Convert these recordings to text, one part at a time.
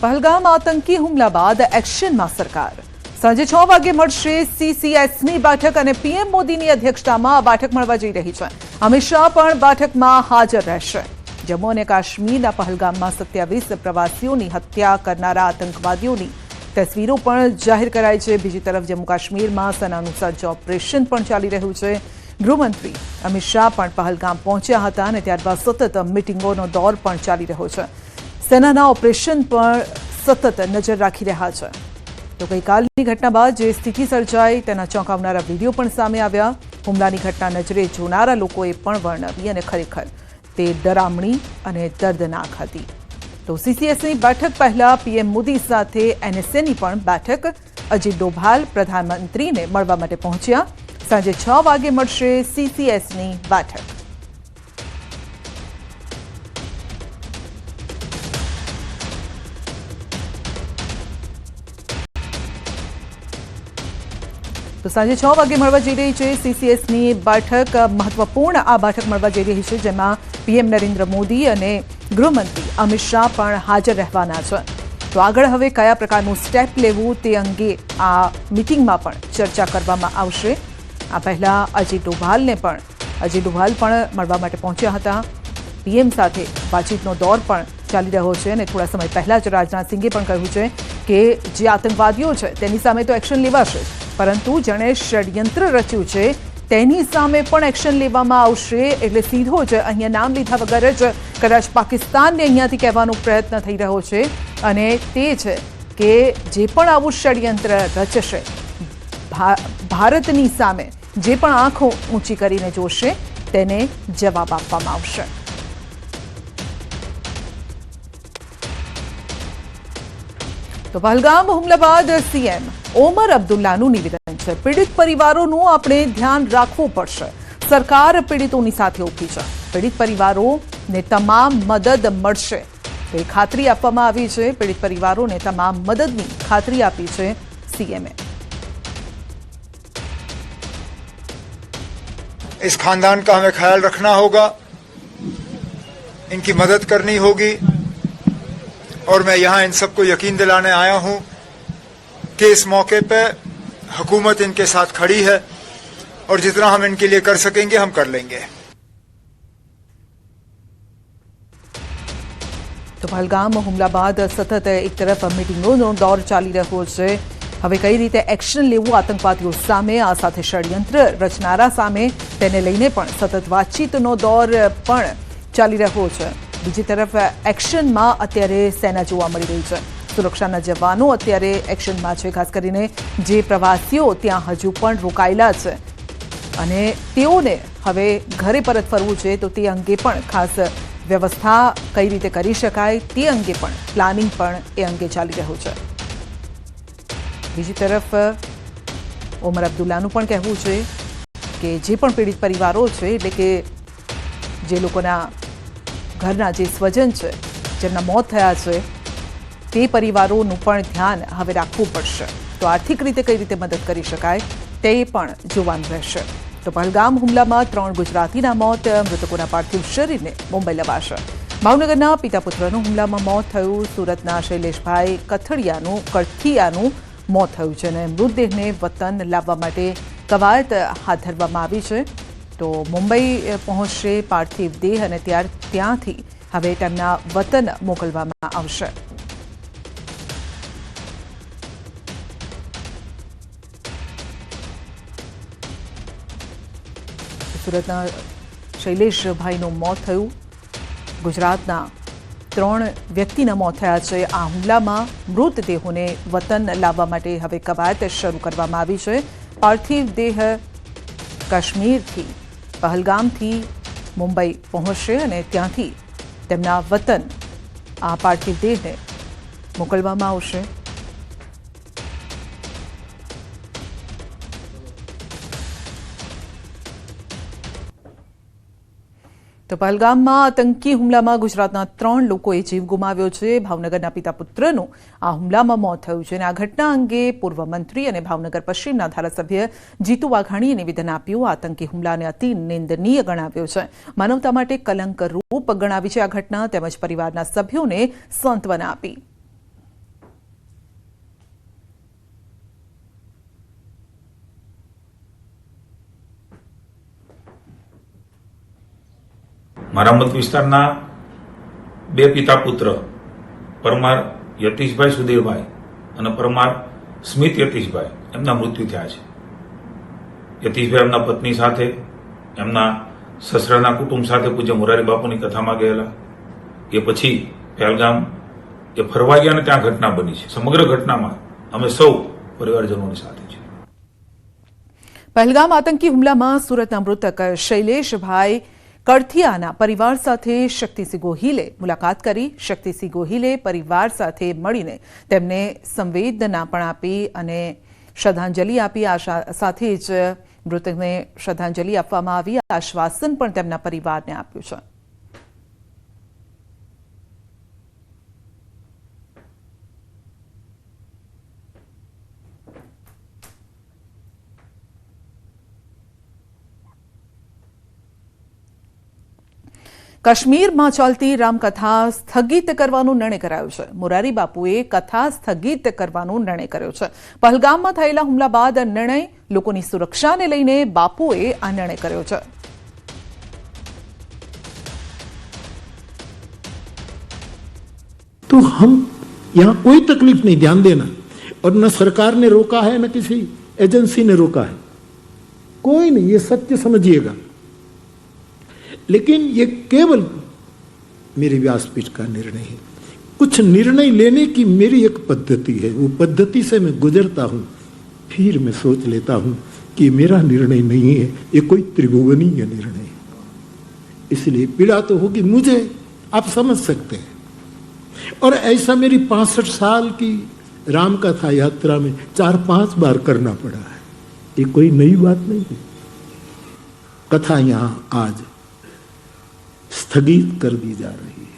પહલગામ આતંકી હુમલા બાદ એક્શનમાં સરકાર સાંજે છ વાગે મળશે સીસીએસની બેઠક અને પીએમ મોદીની અધ્યક્ષતામાં આ બેઠક મળવા જઈ રહી છે અમિત શાહ પણ બેઠકમાં હાજર રહેશે જમ્મુ અને કાશ્મીરના પહલગામમાં સત્યાવીસ પ્રવાસીઓની હત્યા કરનારા આતંકવાદીઓની તસવીરો પણ જાહેર કરાઈ છે બીજી તરફ જમ્મુ કાશ્મીરમાં સેનાનું સર્ચ ઓપરેશન પણ ચાલી રહ્યું છે ગૃહમંત્રી અમિત શાહ પણ પહલગામ પહોંચ્યા હતા અને ત્યારબાદ સતત મિટિંગોનો દોર પણ ચાલી રહ્યો છે। સેનાના ઓપરેશન પર સતત નજર રાખી રહ્યા છે. તો ગઈકાલની ઘટના બાદ જે સ્થિતિ સર્જાઈ તેના ચોંકાવનારા વીડિયો પણ સામે આવ્યા. હુમલાની ઘટના નજરે જોનારા લોકોએ પણ વર્ણવી અને ખરેખર તે ડરામણી અને દર્દનાક હતી. તો સીસીએસની બેઠક પહેલા પીએમ મોદી સાથે એનએસએની પણ બેઠક અજીત ડોભાલ પ્રધાનમંત્રીને મળવા માટે પહોંચ્યા. સાંજે છ વાગે મળશે સીસીએસની બેઠક. તો સાંજે છ વાગે મળવા જઈ રહી છે સીસીએસની બેઠક. મહત્વપૂર્ણ આ બેઠક મળવા જઈ રહી છે, જેમાં પીએમ નરેન્દ્ર મોદી અને ગૃહમંત્રી અમિત શાહ પણ હાજર રહેવાના છે. તો આગળ હવે કયા પ્રકારનું સ્ટેપ લેવું તે અંગે આ મિટિંગમાં પણ ચર્ચા કરવામાં આવશે. આ પહેલા અજીત ડોભાલને પણ અજીત ડોભાલ પણ મળવા માટે પહોંચ્યા હતા. પીએમ સાથે વાતચીતનો દોર પણ ચાલી રહ્યો છે અને થોડા સમય પહેલા જ રાજનાથ સિંહે પણ કહ્યું છે કે જે આતંકવાદીઓ છે તેની સામે તો એક્શન લેવાશે પરંતુ જેણે ષડયંત્ર રચ્યું છે, તેની સામે પણ એક્શન લેવામાં આવશે એટલે સીધો જ અહીંયા નામ લીધા વગર જ કદાચ પાકિસ્તાનને અહીંયાથી કહેવાનો પ્રયત્ન થઈ રહ્યો છે. અને તે છે કે જે પણ આવું ષડયંત્ર રચશે ભારતની સામે જે પણ આંખો ઊંચી કરીને જોશે, તેને જવાબ આપવામાં આવશે. તો પહલગામ હુમલા બાદ સીએમ ઓમર અબ્દુલ્લાનું નિવેદન છે પીડિત પરિવારોનું આપણે ધ્યાન રાખવું પડશે સરકાર પીડિતોની સાથે ઉભી છે પીડિત પરિવારોને તમામ મદદ મળશે એ ખાતરી આપવામાં આવી છે પીડિત પરિવારોને તમામ મદદની ખાતરી આપી છે સીએમએ इस खानदान का हमें ख्याल रखना होगा इनकी मदद करनी होगी और मैं यहाँ इन सबको यकीन दिलाने आया हूँ कि इस मौके पे हुकूमत इनके साथ खड़ी है और जितना हम इनके लिए कर सकेंगे हम कर लेंगे તો પહલગામ હુમલા બાદ સતત એક તરફ મિટિંગોનો દોર ચાલી રહ્યો છે હવે કઈ રીતે એક્શન લેવું આતંકવાદીઓ સામે આ સાથે ષડયંત્ર રચનારા સામે તેને લઈને પણ સતત વાતચીતનો દોર પણ ચાલી રહ્યો છે બીજી તરફ એક્શનમાં અત્યારે સેના જોવા મળી રહી છે. સુરક્ષાના જવાનો અત્યારે એક્શનમાં છે, ખાસ કરીને જે પ્રવાસીઓ ત્યાં હજુ પણ રોકાયેલા છે. અને તેઓને હવે ઘરે પરત ફરવું છે, તો તે અંગે પણ ખાસ વ્યવસ્થા કઈ રીતે કરી શકાય, તે અંગે પણ પ્લાનિંગ પણ એ અંગે ચાલી રહ્યું છે. બીજી તરફ, ઓમર અબ્દુલ્લાનું પણ કહેવું છે કે જે પણ પીડિત પરિવારો છે, એટલે કે જે લોકોના ઘરના જે સ્વજન છે, જેમના મોત થયા છે, તે પરિવારોનું પણ ધ્યાન હવે રાખવું પડશે. તો આર્થિક રીતે કઈ રીતે મદદ કરી શકાય, તે પણ જોવાનું રહેશે. તો પહલગામ હુમલામાં ત્રણ ગુજરાતીના મોત, મૃતકોના પાર્થિવ શરીરને મુંબઈ લવાશે. ભાવનગરના પિતા પુત્રનું હુમલામાં મોત થયું, સુરતના શૈલેષભાઈ કથડિયાનું કઠિયાનું મોત થયું છે અને મૃતદેહને વતન લાવવા માટે કવાયત હાથ ધરવામાં આવી છે. તો મુંબઈ પહોંચશે પાર્થિવ દેહ અને ત્યાર ત્યાંથી હવે તેમના વતન મોકલવામાં આવશે. સુરતના શૈલેષભાઈનું મોત થયું. ગુજરાતના ત્રણ વ્યક્તિના મોત થયા છે. આ હુમલામાં મૃતદેહોને વતન લાવવા માટે હવે કવાયત શરૂ કરવામાં આવી છે. પાર્થિવ દેહ કાશ્મીરથી પહલગામથી મુંબઈ પહોંચશે અને ત્યાંથી તેમના વતન આ પાર્થિવ દેહને મોકલવામાં આવશે. તો પહલગામમાં આતંકી હુમલામાં ગુજરાતના ત્રણ લોકોએ જીવ ગુમાવ્યો છે. ભાવનગરના પિતા પુત્રનું આ હુમલામાં મોત થયું છે અને આ ઘટના અંગે પૂર્વ મંત્રી અને ભાવનગર પશ્ચિમના ધારાસભ્ય જીતુ વાઘાણીએ નિવેદન આપ્યું. આતંકી હુમલાને અતિ નિંદનીય ગણાવ્યો છે. માનવતા માટે કલંક રૂપ ગણાવી છે આ ઘટના. તેમજ પરિવારના સભ્યોને સાંત્વના આપી. મારા મત વિસ્તારના બે પિતા પુત્ર પરમાર યતીશભાઈ સુદેવભાઈ અને પરમાર સ્મિત યતીશભાઈ. એમના મૃત્યુ થયા છે. યતીશભાઈ એમના પત્ની સાથે, એમના સસરાના કુટુંબ સાથે પૂજ્ય મોરારી બાપુની કથામાં ગયેલા. એ પછી પહેલગામ એ ફરવા ગયા અને ત્યાં ઘટના બની છે. સમગ્ર ઘટનામાં અમે સૌ પરિવારજનોની સાથે છે પહેલગામ આતંકી હુમલામાં સુરતના મૃતક શૈલેષભાઈ કડથિયાના પરિવાર સાથે શક્તિસિંહ ગોહિલે મુલાકાત કરી. શક્તિસિંહ ગોહિલે પરિવાર સાથે મળીને તેમને સંવેદના પણ આપી અને શ્રદ્ધાંજલિ આપી. આ સાથે જ મૃતકને શ્રદ્ધાંજલિ આપવામાં આવી. આશ્વાસન પણ તેમના પરિવારને આપ્યું છે. કાશ્મીરમાં ચાલતી રામકથા સ્થગિત કરવાનો નિર્ણય કરાયો છે મોરારી બાપુએ કથા સ્થગિત કરવાનો નિર્ણય કર્યો છે પહલગામમાં થયેલા હુમલા બાદ આ નિર્ણય લોકોની સુરક્ષાને લઈને બાપુએ આ નિર્ણય કર્યો છે तो हम यहाँ कोई तकलीफ नहीं ध्यान देना और न सरकार ने रोका है न किसी एजेंसी ने रोका है कोई नहीं ये सत्य समझिएगा लेकिन ये केवल मेरे व्यासपीठ का निर्णय है। कुछ निर्णय लेने की मेरी एक पद्धति है। वो पद्धति से मैं गुजरता हूँ, फिर मैं सोच लेता हूँ कि मेरा निर्णय नहीं है। ये कोई त्रिभुवनीय निर्णय है। इसलिए पीड़ा तो होगी मुझे, आप समझ सकते हैं। और ऐसा मेरी पांसठ साल की राम कथा यात्रा में चार पाँच बार करना पड़ा है। ये कोई नई बात नहीं है। कथा यहाँ आज स्थगित कर दी जा रही है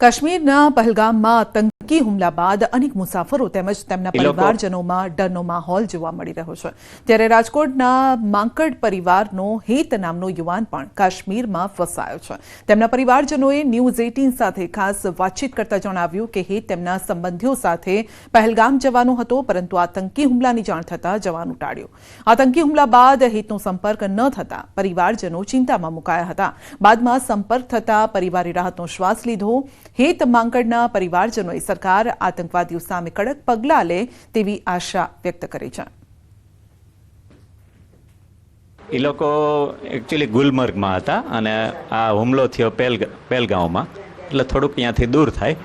કાશ્મીરના પહલગામમાં આતંકી હુમલા બાદ અનેક મુસાફરો તેમજ તેમના પરિવારજનોમાં ડરનો માહોલ જોવા મળી રહ્યો છે. ત્યારે રાજકોટના માંકડ પરિવારનો હેત નામનો યુવાન પણ કાશ્મીરમાં ફસાયો છે. તેમના પરિવારજનોએ ન્યૂઝ એટીન સાથે ખાસ વાતચીત કરતા જણાવ્યું કે હેત તેમના સંબંધીઓ સાથે પહેલગામ જવાનો હતો પરંતુ આતંકી હુમલાની જાણ થતાં જવાનું ટાળ્યું આતંકી હુમલા બાદ હેતનો સંપર્ક ન થતા પરિવારજનો ચિંતામાં મુકાયા હતા. બાદમાં સંપર્ક થતા પરિવારે રાહતનો શ્વાસ લીધો. હેત માંકડના પરિવારજનોએ સરકાર આતંકવાદીઓ સામે કડક પગલાં લે તેવી આશા વ્યક્ત કરી છે. એ લોકો એકચ્યુઅલી ગુલમર્ગમાં હતા અને આ હુમલો થયો પેલ પહેલગાંવમાં એટલે થોડુંક ત્યાંથી દૂર થાય.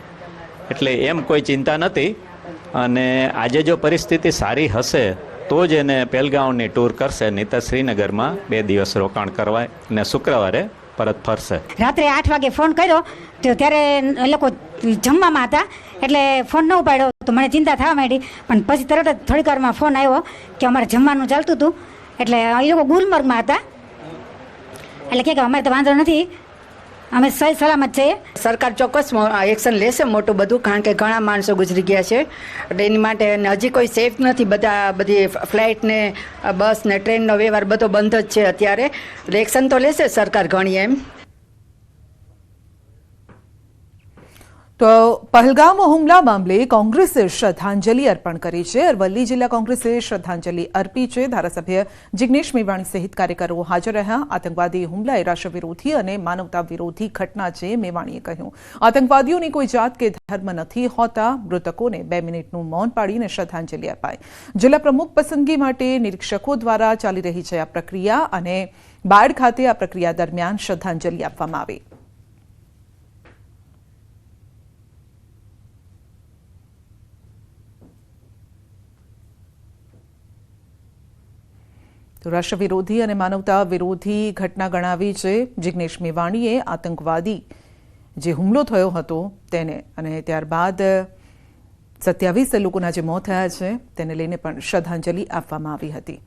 એટલે એમ કોઈ ચિંતા નથી. અને આજે જો પરિસ્થિતિ સારી હશે તો જ એને પહેલગાંવની ટૂર કરશે. નહીં તો શ્રીનગરમાં બે દિવસ રોકાણ કરવાય અને શુક્રવારે પરત ફરશે. રાત્રે આઠ વાગે ફોન કર્યો. તો ત્યારે એ લોકો જમવામાં હતા. એટલે ફોન ન ઉપાડ્યો તો મને ચિંતા થવા માંડી. પણ પછી તરત જ થોડીક વારમાં ફોન આવ્યો કે અમારે જમવાનું ચાલતું હતું. એટલે એ લોકો ગુલમર્ગમાં હતા. એટલે કે અમારે તો વાંધો નથી. અમે સહી સલામત છીએ. સરકાર ચોક્કસ એક્શન લેશે મોટું બધું, કારણ કે ઘણા માણસો ગુજરી ગયા છે. એટલે એની માટે હજી કોઈ સેફ નથી બધા, બધી ફ્લાઇટ ને, બસ ને ટ્રેનનો વ્યવહાર બધો બંધ જ છે અત્યારે. એટલે એક્શન તો લેશે સરકાર ઘણી એમ. તો પહલગામ હુમલા મામલે કોંગ્રેસે શ્રદ્ધાંજલિ અર્પણ કરી છે. અરવલ્લી જિલ્લા કોંગ્રેસે શ્રદ્ધાંજલિ અર્પી છે. ધારાસભ્ય જિગ્નેશ મેવાણી સહિત કાર્યકરો હાજર રહ્યા. આતંકવાદી હુમલા એ રાષ્ટ્ર વિરોધી અને માનવતા વિરોધી ઘટના છે, મેવાણીએ કહ્યું. આતંકવાદીઓની કોઈ જાત કે ધર્મ નથી હોતા. મૃતકોને બે મિનિટનું મૌન પાડીને શ્રદ્ધાંજલિ અપાઈ. જિલ્લા પ્રમુખ પસંદગી માટે નિરીક્ષકો દ્વારા ચાલી રહી છે આ પ્રક્રિયા અને બાયડ ખાતે આ પ્રક્રિયા દરમિયાન શ્રદ્ધાંજલિ આપવામાં આવી. તો રાષ્ટ્ર વિરોધી અને માનવતા વિરોધી ઘટના ગણાવી છે જિગ્નેશ મેવાણીએ આતંકવાદી જે હુમલો થયો હતો તેને અને ત્યારબાદ સત્યાવીસ લોકોના જે મોત થયા છે તેને લઈને પણ શ્રદ્ધાંજલિ આપવામાં આવી હતી.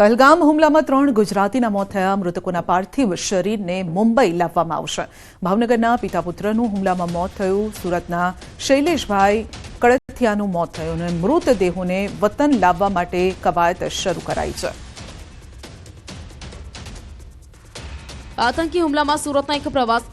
પહલગામ હુમલામાં ત્રણ ગુજરાતીના મોત થયા. મૃતકોના પાર્થિવ શરીરને મુંબઈ લાવવામાં આવશે. ભાવનગરના પિતા પુત્રનું હુમલામાં મોત થયું. સુરતના શૈલેષભાઈ કડથિયાનું મોત થયું અને મૃતદેહોને વતન લાવવા માટે કવાયત શરૂ કરાઈ છે. આતંકી હુમલામાં સુરતના એક પ્રવાસ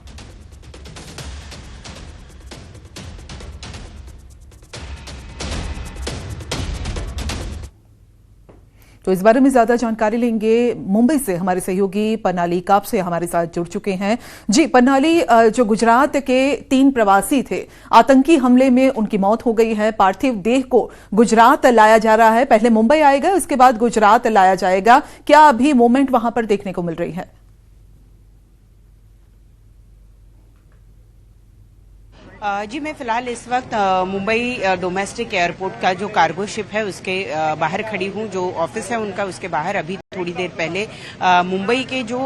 तो इस बारे में ज़्यादा जानकारी लेंगे मुंबई से हमारे सहयोगी पन्नाली काप से हमारे साथ जुड़ चुके हैं। जी, पन्नाली जो गुजरात के तीन प्रवासी थे, आतंकी हमले में उनकी मौत हो गई है। पार्थिव देह को गुजरात लाया जा रहा है। पहले मुंबई आएगा, उसके बाद गुजरात लाया जाएगा। क्या अभी मूवमेंट वहाँ पर देखने को मिल रही है? जी मैं फ़िलहाल इस वक्त अ, मुंबई अ, डोमेस्टिक एयरपोर्ट का जो कार्गो शिप है उसके अ, बाहर खड़ी हूँ जो ऑफिस है उनका उसके बाहर अभी थोड़ी देर पहले मुंबई के जो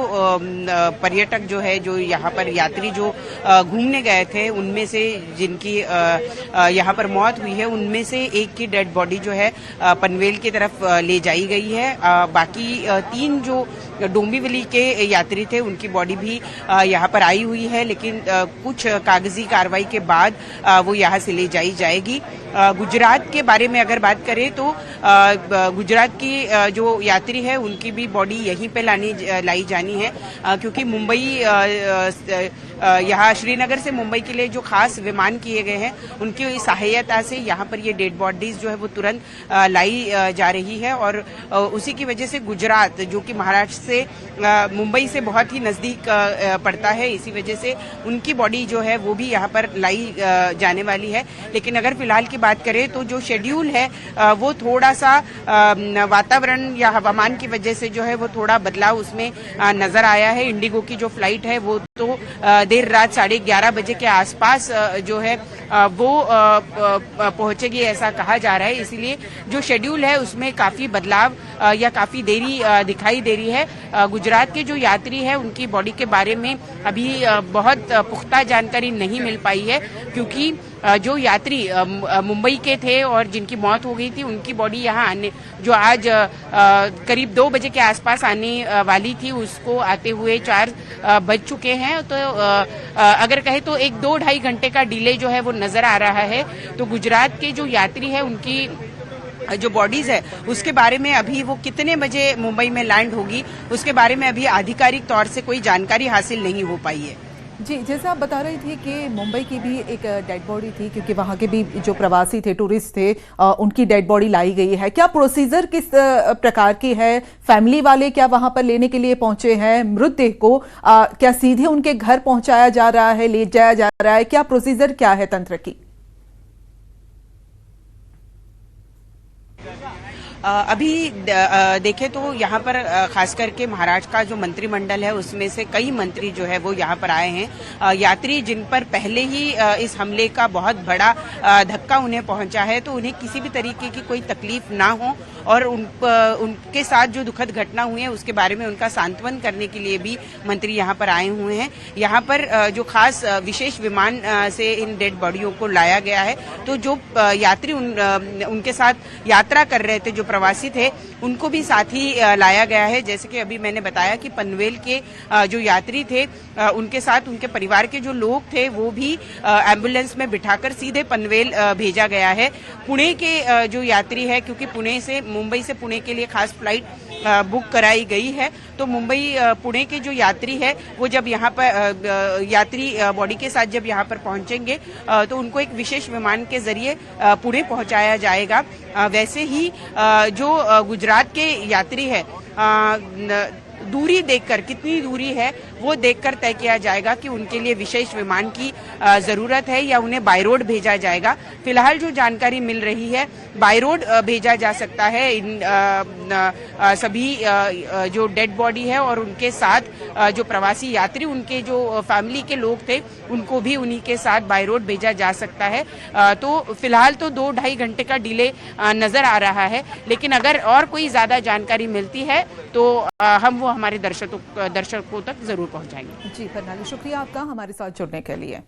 पर्यटक जो है, जो यहाँ पर यात्री जो घूमने गए थे, उनमें से जिनकी यहाँ पर मौत हुई है, उनमें से एक की डेड बॉडी जो है पनवेल की तरफ़ ले जाई गई है। बाकी तीन जो डोंबिवली के यात्री थे, उनकी बॉडी भी यहाँ पर आई हुई है, लेकिन कुछ कागज़ी कार्रवाई के बाद वो यहाँ से ले जाई जाएगी। गुजरात के बारे में अगर बात करें तो गुजरात की जो यात्री है उनकी भी बॉडी यहीं पे लानी ज- लाई जानी है अ, क्योंकि मुंबई अ, अ, स- अ, यहाँ श्रीनगर से मुंबई के लिए जो खास विमान किए गए हैं, उनकी सहायता से यहाँ पर ये डेड बॉडीज जो है वो तुरंत लाई जा रही है और उसी की वजह से गुजरात, जो कि महाराष्ट्र से मुंबई से बहुत ही नज़दीक पड़ता है, इसी वजह से उनकी बॉडी जो है वो भी यहाँ पर लाई जाने वाली है। लेकिन अगर फ़िलहाल की बात करें तो जो शेड्यूल है वो थोड़ा सा वातावरण या हवामान की वजह से जो है वो थोड़ा बदलाव उसमें नज़र आया है। इंडिगो की जो फ़्लाइट है वो तो देर रात साढ़े ग्यारह बजे के आसपास जो है वो पहुंचेगी, ऐसा कहा जा रहा है। इसीलिए जो शेड्यूल है, उसमें काफ़ी बदलाव या काफ़ी देरी दिखाई दे रही है। गुजरात के जो यात्री है, उनकी बॉडी के बारे में अभी बहुत पुख्ता जानकारी नहीं मिल पाई है, क्योंकि जो यात्री मुंबई के थे और जिनकी मौत हो गई थी, उनकी बॉडी यहाँ आने, जो आज करीब दो बजे के आसपास आने वाली थी, उसको आते हुए चार बज चुके हैं। तो अगर कहे तो एक दो ढाई घंटे का डिले जो है वो नज़र आ रहा है। तो गुजरात के जो यात्री है, उनकी जो बॉडीज है, उसके बारे में अभी वो कितने बजे मुंबई में लैंड होगी, उसके बारे में अभी आधिकारिक तौर से कोई जानकारी हासिल नहीं हो पाई है। जी जैसे आप बता रहे थे कि मुंबई की भी एक डेड बॉडी थी क्योंकि वहाँ के भी जो प्रवासी थे टूरिस्ट थे आ, उनकी डेड बॉडी लाई गई है। क्या प्रोसीजर किस प्रकार की है? फैमिली वाले क्या वहाँ पर लेने के लिए पहुँचे हैं? मृतदेह को आ, क्या सीधे उनके घर पहुँचाया जा रहा है ले जाया जा रहा है? क्या प्रोसीजर क्या है तंत्र की? अभी देखें तो यहाँ पर खास करके महाराष्ट्र का जो मंत्रिमंडल है उसमें से कई मंत्री जो है वो यहाँ पर आए हैं। यात्री जिन पर पहले ही इस हमले का बहुत बड़ा धक्का उन्हें पहुँचा है तो उन्हें किसी भी तरीके की कोई तकलीफ़ ना हो और उन उनके साथ जो दुखद घटना हुई है उसके बारे में उनका सांत्वन करने के लिए भी मंत्री यहाँ पर आए हुए हैं। यहाँ पर जो खास विशेष विमान से इन डेड बॉडियों को लाया गया है तो जो यात्री उन, उनके साथ यात्रा कर रहे थे जो प्रवासी थे, उनको भी साथ ही लाया गया है। जैसे कि अभी मैंने बताया कि पनवेल के जो यात्री थे उनके साथ उनके परिवार के जो लोग थे, वो भी एंबुलेंस में बिठाकर सीधे पनवेल भेजा गया है। पुणे के जो यात्री है, क्योंकि पुणे से, मुंबई से पुणे के लिए खास फ़्लाइट बुक कराई गई है। तो मुंबई पुणे के जो यात्री है, वो जब यहाँ पर यात्री बॉडी के साथ जब यहाँ पर पहुँचेंगे तो उनको एक विशेष विमान के ज़रिए पुणे पहुँचाया जाएगा। वैसे ही जो गुजरात के यात्री है दूरी देखकर, कितनी दूरी है वो देखकर तय किया जाएगा कि उनके लिए विशेष विमान की ज़रूरत है या उन्हें बाय रोड भेजा जाएगा। फ़िलहाल जो जानकारी मिल रही है, बाय रोड भेजा जा सकता है इन सभी जो डेड बॉडी है और उनके साथ जो प्रवासी यात्री, उनके जो फैमिली के लोग थे, उनको भी उन्हीं के साथ बाय रोड भेजा जा सकता है। तो फ़िलहाल तो दो ढाई घंटे का डिले नज़र आ रहा है, लेकिन अगर और कोई ज़्यादा जानकारी मिलती है तो हम वो हमारे दर्शकों दर्शकों तक ज़रूर पहुंचाएंगे जी प्रणाली शुक्रिया आपका हमारे साथ जुड़ने के लिए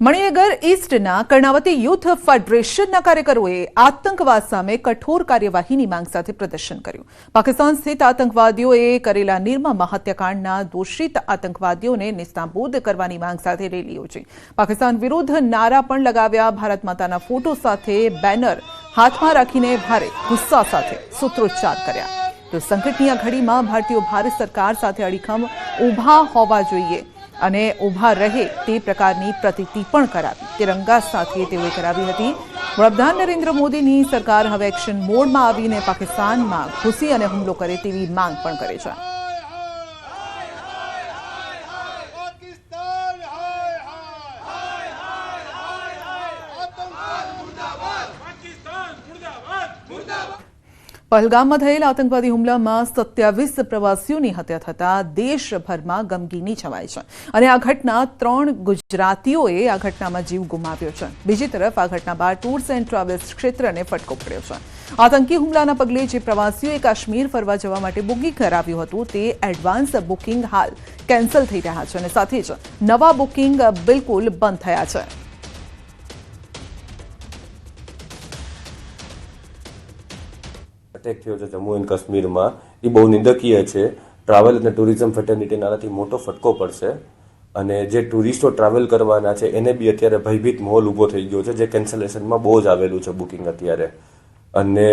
મણિનગર ઈસ્ટના કર્ણાવતી યુથ ફેડરેશનના કાર્યકરોએ આતંકવાદ સામે કઠોર કાર્યવાહીની માંગ સાથે પ્રદર્શન કર્યું. પાકિસ્તાન સ્થિત આતંકવાદીઓએ કરેલા નિર્મમ હત્યાકાંડના દોષિત આતંકવાદીઓને નિસ્તાબૂદ કરવાની માંગ સાથે રેલી યોજી. પાકિસ્તાન વિરુદ્ધ નારા પણ લગાવ્યા. ભારત માતાના ફોટો સાથે બેનર હાથમાં રાખીને ભારે ગુસ્સા સાથે સૂત્રોચ્ચાર કર્યા. તો સંકટની આ ઘડીમાં ભારતીયો ભારત સરકાર સાથે અડીખમ ઊભા હોવા જોઈએ. અને ઊભા રહે તે પ્રકારની પ્રતીતિ પણ કરાવી. તિરંગા સાથે તેઓએ કરાવી હતી. વડાપ્રધાન નરેન્દ્ર મોદીની સરકાર હવે એક્શન મોડમાં આવીને પાકિસ્તાનમાં ઘૂસી અને હુમલો કરે તેવી માંગ પણ કરે છે. પહલગામમાં થયેલ આતંકવાદી હુમલામાં સત્યાવીસ પ્રવાસીઓની હત્યા થતા દેશભરમાં ગમગીની છવાય છે. અને આ ઘટના ત્રણ ગુજરાતીઓએ આ ઘટનામાં જીવ ગુમાવ્યો છે. બીજી તરફ આ ઘટના બાદ ટૂર્સ એન્ડ ટ્રાવેલ્સ ક્ષેત્રને ફટકો પડ્યો છે. આતંકી હુમલાના પગલે જે પ્રવાસીઓએ કાશ્મીર ફરવા જવા માટે બુકિંગ કરાવ્યું હતું, તે એડવાન્સ બુકિંગ હાલ કેન્સલ થઈ રહ્યા છે. અને સાથે જ નવા બુકિંગ બિલકુલ બંધ થયા છે. અટેક થયો છે જમ્મુ એન્ડ કાશ્મીરમાં. એ બહુ નિંદકીય છે. ટ્રાવેલ અને ટુરિઝમ ફેટર્નિટીને આનાથી મોટો ફટકો પડશે. અને જે ટુરિસ્ટો ટ્રાવેલ કરવાના છે, એને બી અત્યારે ભયભીત માહોલ ઊભો થઈ ગયો છે, જે કેન્સલેશનમાં બહુ જ આવેલું છે બુકિંગ અત્યારે. અને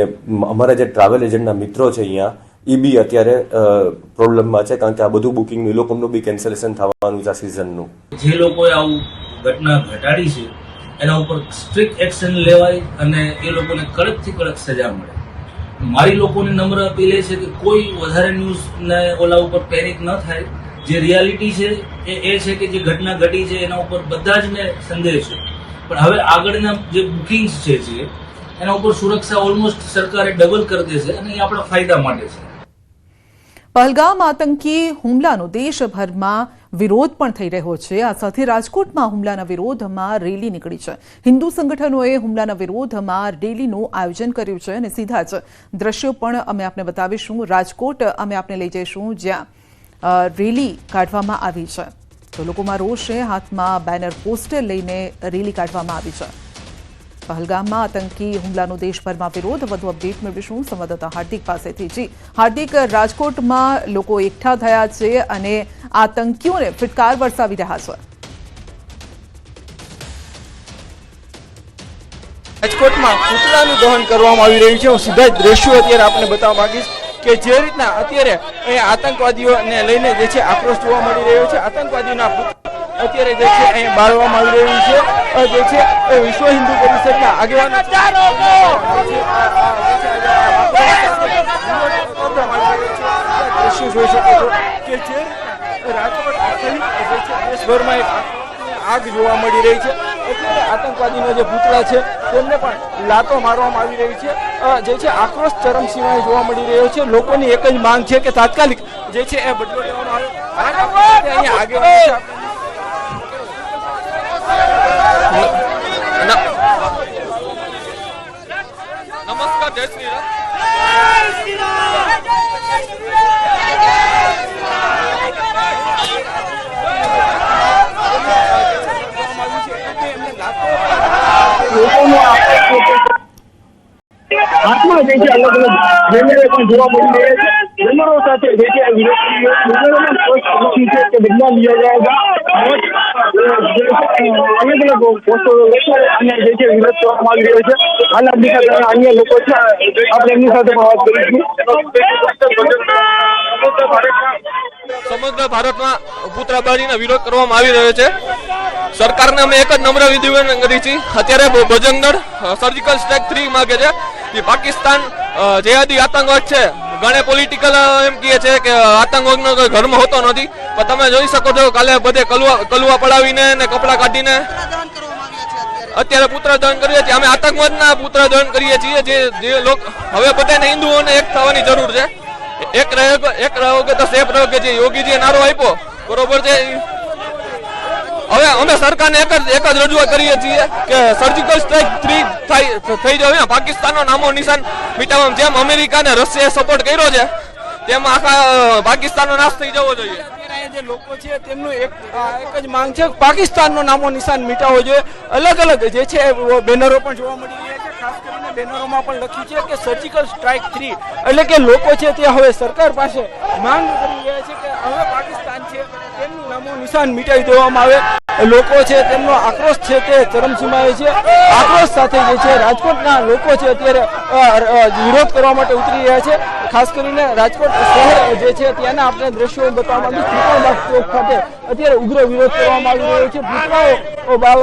અમારા જે ટ્રાવેલ એજન્ટના મિત્રો છે અહીંયા એ બી અત્યારે પ્રોબ્લેમમાં છે, કારણ કે આ બધું બુકિંગનું એ લોકોનું બી કેન્સલેશન થવાનું છે આ સિઝનનું જે લોકોએ આવું ઘટના ઘટાડી છે, એના ઉપર સ્ટ્રિક્ટ એક્શન લેવાય અને એ લોકોને કડકથી કડક સજા મળે. મારી લોકોને નમ્ર અપીલ એ છે કે કોઈ વધારે ન્યૂઝ ને ઓલા ઉપર પેનિક ન થાય. જે રિયાલિટી છે એ એ છે કે જે ઘટના ઘટી છે એના ઉપર બધા જ ને સંદેહ છે. પણ હવે આગળના જે બુકિંગ્સ છે જે, એના ઉપર સુરક્ષા ઓલમોસ્ટ સરકારે ડબલ કરી દેશે અને એ આપણા ફાયદા માટે છે. પહલગામ આતંકી હુમલાનો દેશભરમાં વિરોધ પણ થઈ રહ્યો છે. આ સાથે રાજકોટમાં હુમલાના વિરોધમાં રેલી નીકળી છે. હિન્દુ સંગઠનોએ હુમલાના વિરોધમાં રેલીનું આયોજન કર્યું છે અને સીધા જ દ્રશ્યો પણ અમે આપને બતાવીશું. રાજકોટ અમે આપને લઈ જઈશું, જ્યાં રેલી કાઢવામાં આવી છે. તો લોકોમાં રોષ છે. હાથમાં બેનર પોસ્ટર લઈને રેલી કાઢવામાં આવી છે. પહલગામમાં આતંકી હુમલાનો દેશભરમાં વિરોધ. વધુ અપડેટ મેળવીશું. સંવાદદાતા હાર્દિક પાસેથી જી. હાર્દિક, રાજકોટમાં લોકો એકઠા થયા છે અને આતંકીઓને ફિટકાર વરસાવી રહ્યા છે. રાજકોટમાં પૂતળાનું દહન કરવામાં આવી રહ્યું છે. હું સીધા જ દ્રશ્યો અત્યારે આપને બતાવવા માંગીશ. કે જે રીતના અત્યારે અહીંયા આતંકવાદીઓને લઈને જે છે આક્રોશ જોવા મળી રહ્યો છે આતંકવાદીઓના અત્યારે જે છે અહીંયા બાળવામાં આવી રહ્યું છે જે છે એ વિશ્વ હિન્દુ પરિષદના આગેવાનો દ્રશ્યો જોઈ શકો છો કે જે રાજકોટ સહિત દેશભરમાં આગ જોવા મળી રહી છે અત્યારે આતંકવાદીનો જે પૂતળા છે, તેમને પણ લાતો મારવામાં આવી રહી છે. જે છે, આક્રોશ ચરમસીમાએ જોવા મળી રહ્યો છે. લોકોની એક જ માંગ છે કે તાત્કાલિક જે છે, એ બદલો લેવામાં આવે. નમસ્કાર, જય શ્રી રામ. જે અલગ અલગ બેનરો પણ જોવા મળી રહ્યા છે. બેનરો સાથે જે છે વિરોધીઓમાં સ્પષ્ટ છે કે બદલા લીધા ગયા અલગ અલગ પોસ્ટો અને જે છે વિરોધ કરવામાં આવી રહ્યો છે હાલ અધિકાર અન્ય લોકો છે, આપણે એમની સાથે પણ વાત કરીશું. સમગ્ર ભારતમાં પુત્રાબાજીનો વિરોધ કરવામાં આવી રહ્યો છે. સરકારને અમે એક જ નમ્ર વિધિ કરી છે અત્યારે બજરંગદળ સર્જિકલ સ્ટ્રાઇક થ્રી માગે છે. કે પાકિસ્તાન જેહાદી આતંકવાદ છે. ઘણે પોલિટિકલ એમ કહે છે કે આતંકવાદનો કોઈ ધર્મ હોતો નથી. પણ તમે જોઈ શકો છો, કાલે બધે કલુઆ કલુઆ પડાવીને ને કપડાં કાઢીને અત્યારે પુત્ર દહન કરીએ છીએ. અમે આતંકવાદના પુત્ર દહન કરીએ છીએ. જે જે લોકો, હવે બધાને હિન્દુઓને એક થવાની જરૂર છે. એક રહે, એક રહોગે તો સેફ રહોગે જે યોગીજીએ નારો આપ્યો. બરોબર છે? હવે અમે સરકારને એક જ એક જ રજૂઆત કરીએ છીએ કે સર્જિકલ સ્ટ્રાઇક થ્રી થઈ જાય પાકિસ્તાનનો નામો નિશાન મિટાવવા જેમ અમેરિકા અને રશિયાએ સપોર્ટ કર્યો છે, તેમ આખા પાકિસ્તાનનો નાશ થઈ જવો જોઈએ. જે લોકો છે, તેમનું એક એક જ માંગ છે, પાકિસ્તાનનો નામો નિશાન મિટાવવો જોઈએ. અલગ અલગ જે છે બેનરો પણ જોવા મળી રહ્યા છે. ખાસ કરીને બેનરોમાં પણ લખ્યું છે કે સર્જિકલ સ્ટ્રાઇક થ્રી એટલે કે લોકો છે, તે હવે સરકાર પાસે માંગ કરી રહ્યા છે કે હવે પાકિસ્તાન તેમનું મિટાવી દેવામાં આવે. લોકો છે તેમનો આક્રોશ છે તે ચરમસીમાએ છે. આક્રોશ સાથે જે છે રાજકોટના લોકો છે અત્યારે વિરોધ કરવા માટે ઉતરી રહ્યા છે. ખાસ કરીને રાજકોટ શહેર જે છે ત્યાંના આપણે દ્રશ્યો બતાવવામાં આવ્યું ત્રિકોણ ખાતે અત્યારે ઉગ્ર વિરોધ કરવામાં આવી રહ્યો છે. બાળવા